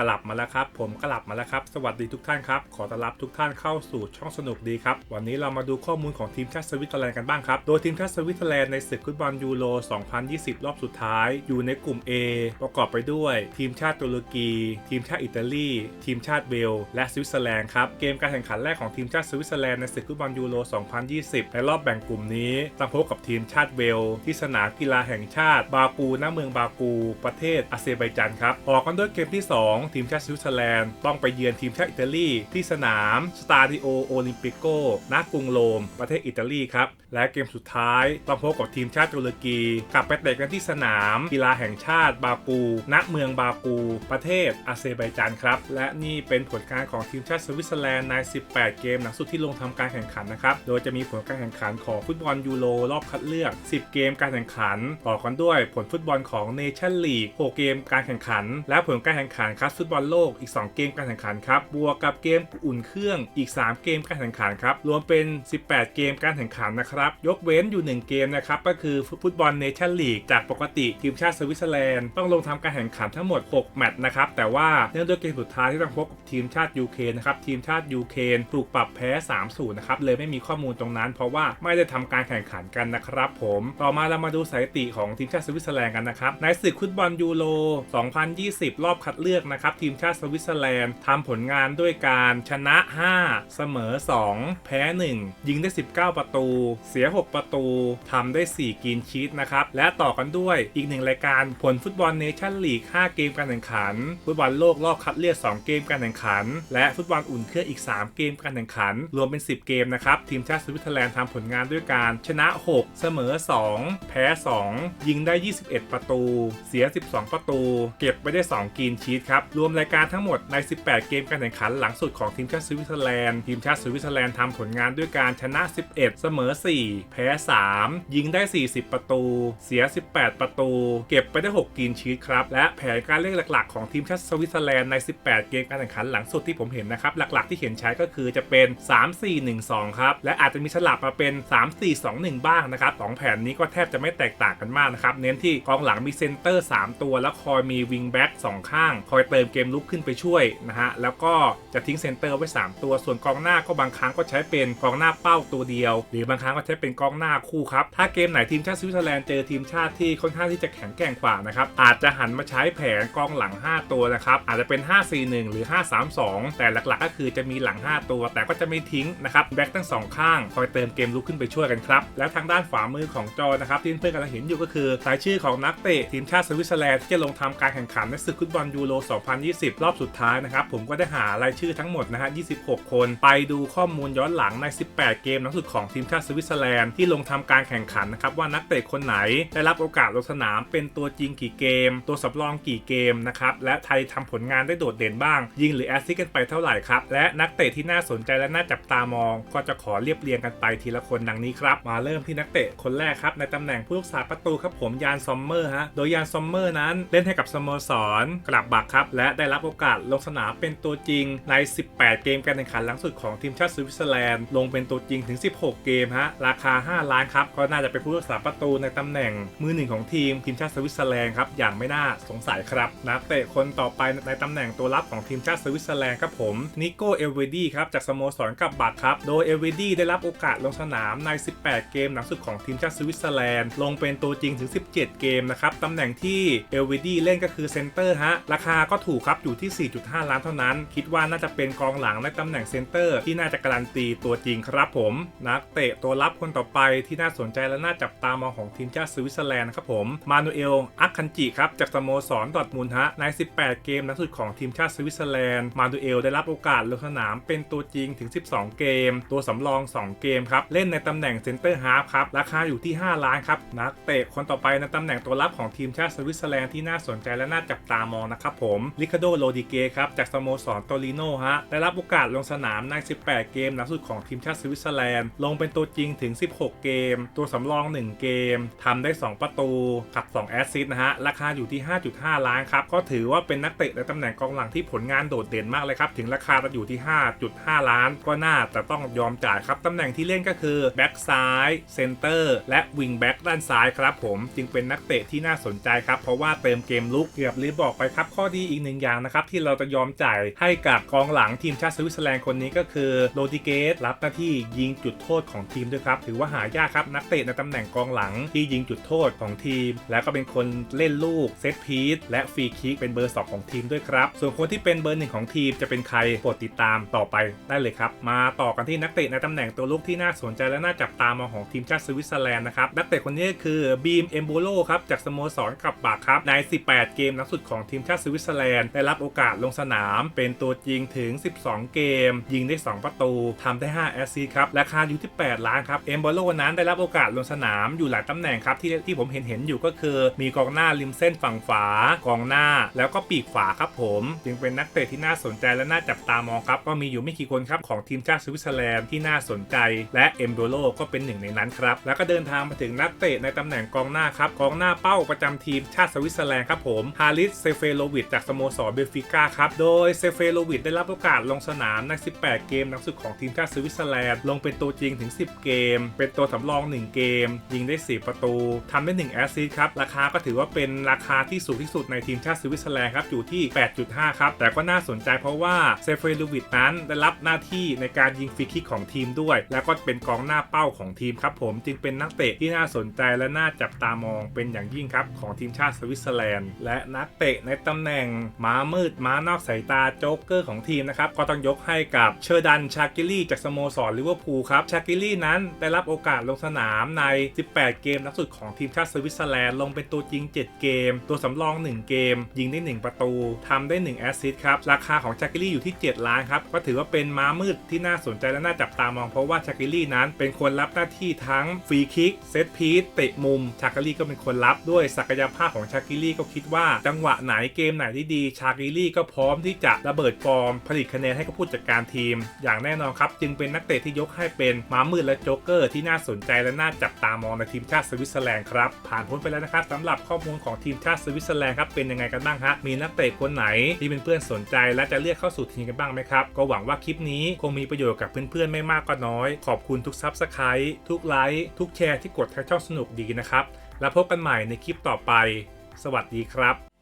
กลับมาแล้วครับ ผมกลับมาแล้วครับ สวัสดีทุกท่านครับ ขอต้อนรับทุกท่านเข้าสู่ช่องสนุกดีครับ วันนี้เรามาดูข้อมูลของทีมชาติสวิตเซอร์แลนด์กันบ้างครับ โดยทีมชาติสวิตเซอร์แลนด์ในศึกฟุตบอลยูโร 2020 รอบสุดท้าย อยู่ในกลุ่ม A ประกอบไปด้วย ทีมชาติตุรกี ทีมชาติอิตาลี ทีมชาติเวลและสวิตเซอร์แลนด์ครับ เกมการแข่งขันแรกของทีมชาติสวิตเซอร์แลนด์ในศึกฟุตบอลยูโร 2020 ในรอบแบ่งกลุ่มนี้ต้องพบกับทีมชาติเวลที่สนามกีฬาแห่งชาติ บากูณเมืองบากู ประเทศอาเซอร์ไบจานครับ ออกกันด้วยเกมที่ 2ทีมชาติสวิตเซอร์แลนด์ ต้องไปเยือนทีมชาติอิตาลีที่สนามสตาดิโอโอลิมปิโกณกรุงโรม ประเทศอิตาลีครับ และเกมสุดท้ายต้องพบกับทีมชาติตุรกีกลับไปเตะกันที่สนาม กีฬาแห่งชาติบากูณเมืองบากูประเทศอาเซอร์ไบจานครับ และนี่เป็นผลการของทีมชาติสวิตเซอร์แลนด์ใน 18 เกมหลังสุดที่ลงทำการแข่งขันนะครับ โดยจะมีผลการแข่งขันของฟุตบอลยูโรรอบคัดเลือก 10 เกมการแข่งขัน ต่อกันด้วยผลฟุตบอลของเนชั่นลีก 6 เกมการแข่งขัน และผลการแข่งขันคัดฟุตบอลโลกอีก 2 เกมการแข่งขันครับ บวกกับเกมอุ่นเครื่องอีก 3 เกมการแข่งขันครับ รวมเป็น 18 เกมการแข่งขันนะครับ ยกเว้นอยู่ 1 เกมนะครับ ก็คือฟุตบอลเนชั่นลีกจากปกติทีมชาติสวิตเซอร์แลนด์ต้องลงทำการแข่งขันทั้งหมด 6 แมตช์นะครับ แต่ว่าเนื่องด้วยเกมสุดท้ายที่ต้องพบกับทีมชาติยูเครนนะครับ ทีมชาติยูเครนถูกปรับแพ้ 3-0 นะครับ เลยไม่มีข้อมูลตรงนั้น เพราะว่าไม่ได้ทำการแข่งขันกันนะครับผม ต่อมาเรามาดูสถิติของทีมชาติสวิตเซอร์แลนด์กันนะครับ ในศึกฟุตบอลยูโร 2020 รอบคัดเลือกนะครับทีมชาติสวิตเซอร์แลนด์ทำผลงานด้วยการชนะ 5 เสมอ 2 แพ้ 1 ยิงได้ 19 ประตู เสีย 6 ประตูทำได้ 4กรีนชีตนะครับ และต่อกันด้วยอีกหนึ่งรายการผลฟุตบอลเนชั่นลีก 5 เกมการแข่งขัน ฟุตบอลโลกรอบคัดเลือก 2 เกมการแข่งขัน และฟุตบอลอุ่นเครื่องอีก 3 เกมการแข่งขัน รวมเป็น 10 เกมนะครับทีมชาติสวิตเซอร์แลนด์ทำผลงานด้วยการชนะ 6 เสมอ 2 แพ้ 2 ยิงได้ 21 ประตู เสีย 12 ประตู เก็บไปได้ 2กรีนชีตครับรวมรายการทั้งหมดใน 18 เกมการแข่งขันหลังสุดของทีมชาติสวิตเซอร์แลนด์ทีมชาติสวิตเซอร์แลนด์ทำผลงานด้วยการชนะ 11 เสมอ 4 แพ้ 3 ยิงได้ 40 ประตู เสีย 18 ประตู เก็บไปได้ 6กรีนชีตครับ และแผนการเล่นหลักๆ ของทีมชาติสวิตเซอร์แลนด์ใน 18 เกมการแข่งขันหลังสุดที่ผมเห็นนะครับ หลักๆ ที่เห็นใช้ก็คือจะเป็น 3-4-1-2 ครับ และอาจจะมีสลับมาเป็น 3-4-2-1 บ้างนะครับสองแผนนี้ก็แทบจะไม่แตกต่างกันมากนะครับเน้นที่กองหลังมีเซนเตอร์ 3 ตัว แล้วคอยมีวิงแบ็ก2ข้าง คอยเติมเกมลุกขึ้นไปช่วยนะฮะแล้วก็จะทิ้งเซนเตอร์ไว้ 3 ตัวส่วนกองหน้าก็บางครั้งก็ใช้เป็นกองหน้าเป้าตัวเดียว หรือบางครั้งก็ใช้เป็นกองหน้าคู่ครับถ้าเกมไหนทีมชาติสวิตเซอร์แลนด์เจอทีมชาติที่ค่อนข้างที่จะแข็งแกร่งกว่านะครับอาจจะหันมาใช้แผนกองหลัง 5 ตัวนะครับอาจจะเป็น 5-4-1 หรือ 5-3-2 แต่หลักๆ ก็คือจะมีหลัง 5 ตัว แต่ก็จะไม่ทิ้งนะครับแบ็กทั้งสองข้างคอยเติมเกมลุกขึ้นไปช่วยกันครับแล้วทางด้านขวามือของจอนะครับที่เพื่อนกำลังเห็นอยู่ก็คือรายชื่อของนักเตะทีมชาติสวิตเซอร์แลนด์ที่จะลงทำการแข่งขันในศึกฟุตบอลยูโร2020 รอบสุดท้ายนะครับ ผมก็ได้หารายชื่อทั้งหมดนะฮะ 26 คน ไปดูข้อมูลย้อนหลังใน 18 เกมนักสุดของทีมชาติสวิตเซอร์แลนด์ที่ลงทำการแข่งขันนะครับ ว่านักเตะคนไหนได้รับโอกาสลงสนามเป็นตัวจริงกี่เกม ตัวสำรองกี่เกมนะครับ และไทยทำผลงานได้โดดเด่นบ้าง ยิงหรือแอสซิสกันไปเท่าไหร่ครับ และนักเตะที่น่าสนใจและน่าจับตามอง ก็จะขอเรียบเรียงกันไปทีละคนดังนี้ครับมาเริ่มที่นักเตะคนแรกครับในตำแหน่งผู้รักษาประตูครับผมยานซอมเมอร์ฮะโดยยานซอมเมอร์นั้นเล่นให้กับสโมสรกลับบักครับและได้รับโอกาสลงสนามเป็นตัวจริงใน 18 เกมการแข่งขันหลังสุดของทีมชาติสวิตเซอร์แลนด์ลงเป็นตัวจริงถึง 16 เกมฮะราคา 5 ล้านครับก็น่าจะเป็นผู้รักษาประตูในตำแหน่งมือหนึ่งของทีมทีมชาติสวิตเซอร์แลนด์ครับอย่างไม่น่าสงสัยครับนักเตะคนต่อไปในตำแหน่งตัวรับของทีมชาติสวิตเซอร์แลนด์ครับผมนิโก้เอลเวดีครับจากสโมสรกับบักครับโดยเอลเวดีได้รับโอกาสลงสนามใน 18 เกมหลังสุดของทีมชาติสวิตเซอร์แลนด์ลงเป็นตัวจริงถึง 17 เกมนะครับตำแหน่งที่เอลเวดีเล่นก็คือเซนเตอร์ฮะราคาก็ถูกครับอยู่ที่ 4.5 ล้านเท่านั้น คิดว่าน่าจะเป็นกองหลังในตำแหน่งเซนเตอร์ที่น่าจะการันตีตัวจริงครับผม นักเตะตัวรับคนต่อไปที่น่าสนใจและน่าจับตามองของทีมชาติสวิตเซอร์แลนด์นะครับผมมานูเอลอัคคันจิครับจากสโมสรดอทมุนด์ฮะใน 18 เกมนัดสุดของทีมชาติสวิตเซอร์แลนด์มานูเอลได้รับโอกาสลงสนามเป็นตัวจริงถึง 12 เกม ตัวสำรอง 2 เกมครับเล่นในตำแหน่งเซนเตอร์ฮาร์ฟครับราคาอยู่ที่ 5 ล้านครับนักเตะคนต่อไปในตำแหน่งตัวรับของทีมชาติสวิตเซอร์แลนด์ที่น่าสนใจและน่าจับตามองนะครับผมลิคาโดโรดิเกครับจากสโมสรโตลิโนฮะได้รับโอกาสลงสนามใน 18 เกมนัดสุดของทีมชาติสวิตเซอร์แลนด์ ลงเป็นตัวจริงถึง 16 เกม ตัวสำรอง 1 เกมทำได้ 2 ประตูกับ 2 แอสซิสต์นะฮะ ราคาอยู่ที่ 5.5 ล้านครับ ก็ถือว่าเป็นนักเตะในตำแหน่งกองหลังที่ผลงานโดดเด่นมากเลยครับ ถึงราคาจะอยู่ที่ 5.5 ล้าน ก็น่าแต่ต้องยอมจ่ายครับตำแหน่งที่เล่นก็คือแบ็กซ้ายเซนเตอร์และวิงแบ็กด้านซ้ายครับผมจึงเป็นนักเตะที่น่าสนใจครับเพราะว่าเติมเกมลุกเกือบลืมบอกไปครับข้อดีอีกหนึ่งอย่างนะครับที่เราจะยอมจ่ายให้กับกองหลังทีมชาติสวิตเซอร์แลนด์คนนี้ก็คือโรดิเกสรับหน้าที่ยิงจุดโทษของทีมด้วยครับถือว่าหายากครับนักเตะในตำแหน่งกองหลังที่ยิงจุดโทษของทีม แล้วก็เป็นคนเล่นลูกเซตพีซและฟรีคิกเป็นเบอร์ 2 ของทีมด้วยครับ ส่วนคนที่เป็นเบอร์หนึ่งของทีมจะเป็นใครโปรดติดตามต่อไปได้เลยครับ มาต่อกันที่นักเตะในตำแหน่งตัวลูกที่น่าสนใจและน่าจับตามองของทีมชาติสวิตเซอร์แลนด์นะครับนักเตะคนนี้คือบีมเอมโบโลครับจากสโมสรกับบาครับใน 18 เกมนัดสุดของทีมชาติสวิตเซอร์แลนด์ได้รับโอกาสลงสนาม เป็นตัวจริงถึง 12 เกม ยิงได้ 2 ประตูทำได้ 5 แอสซิสต์ครับ ราคาอยู่ที่ 8 ล้านครับ เอมโบโลนั้นได้รับโอกาสลงสนามอยู่หลายตำแหน่งครับที่ที่ผมเห็นเห็นอยู่ก็คือ มีกองหน้าริมเส้นฝั่งฝากองหน้า แล้วก็ปีกฝาครับผม จึงเป็นนักเตะที่น่าสนใจและน่าจับตามองครับก็มีอยู่ไม่กี่คนครับของทีมชาติสวิตเซอร์แลนด์ที่น่าสนใจ และเอมโบโลก็เป็นหนึ่งในนั้นครับแล้วก็เดินทางมาถึงนักเตะในตำแหน่งกองหน้าครับกองหน้าเป้าประจำทีมชาติสวิตเซอร์แลนด์ครับผมฮาริสเซเฟโลวิชจากสโมสรเบฟิก้าครับ โดยเซเฟโลวิชได้รับโอกาสลงสนามใน 18 เกมนักสุดของทีมชาติสวิตเซอร์แลนด์ ลงเป็นตัวจริงถึง 10 เกม เป็นตัวสำรอง 1 เกม ยิงได้ 4 ประตู ทำได้ 1 แอสซิสต์ครับ ราคาก็ถือว่าเป็นราคาที่สูงที่สุดในทีมชาติสวิตเซอร์แลนด์ครับ อยู่ที่ 8.5 ครับ แต่ก็น่าสนใจเพราะว่าเซเฟโลวิชนั้นได้รับหน้าที่ในการยิงฟรีคิกของทีมด้วย แล้วก็เป็นกองหน้าเป้าของทีมครับผม จึงเป็นนักเตะที่น่าสนใจและน่าจับตามองเป็นอย่างยิ่งครับของทีมชาติสวิตเซอร์แลนด์และนักเตะในตำแหน่งม้ามืด ม้านอกสายตาโจ๊กเกอร์ของทีมนะครับ ก็ต้องยกให้กับเชอร์ดันชากิลี่จากสโมสรลิเวอร์พูลครับ ชากิลี่นั้นได้รับโอกาสลงสนามใน 18 เกมนัดสุดของทีมชาติสวิตเซอร์แลนด์ลงเป็นตัวจริง 7 เกม ตัวสำรอง 1 เกม ยิงได้ 1 ประตูทำได้ 1 แอสซิสต์ครับ ราคาของชากิลี่อยู่ที่ 7 ล้านครับ ก็ถือว่าเป็นม้ามืดที่น่าสนใจและน่าจับตามองเพราะว่าชากิลี่นั้นเป็นคนรับหน้าที่ทั้งฟรีคิกเซตพีซเตะมุมชากิลี่ก็เป็นคนรับด้วยศักยภาพของชากิลี่ก็คิดว่าจังหวะไหนเกมไหนที่ดีชากิลี่ก็พร้อมที่จะระเบิดฟอร์ม ผลิตคะแนนให้กับผู้จัดการทีม อย่างแน่นอนครับ จึงเป็นนักเตะที่ยกให้เป็นม้ามืดและโจ๊กเกอร์ที่น่าสนใจและน่าจับตามองในทีมชาติสวิตเซอร์แลนด์ครับ ผ่านพ้นไปแล้วนะครับสำหรับข้อมูลของทีมชาติสวิตเซอร์แลนด์ครับเป็นยังไงกันบ้างฮะมีนักเตะคนไหนที่เป็นเพื่อนสนใจและจะเรียกเข้าสู่ทีมกันบ้างไหมครับก็หวังว่าคลิปนี้คงมีประโยชน์กับเพื่อนๆไม่มากก็น้อย ขอบคุณทุกซับสไครต์ทุกไลค์ทุกแชร์ที่กดให้ช่องสนุกดีนะครับแล้วพบกันใหม่ในคลิปต่อไป สวัสดีครับ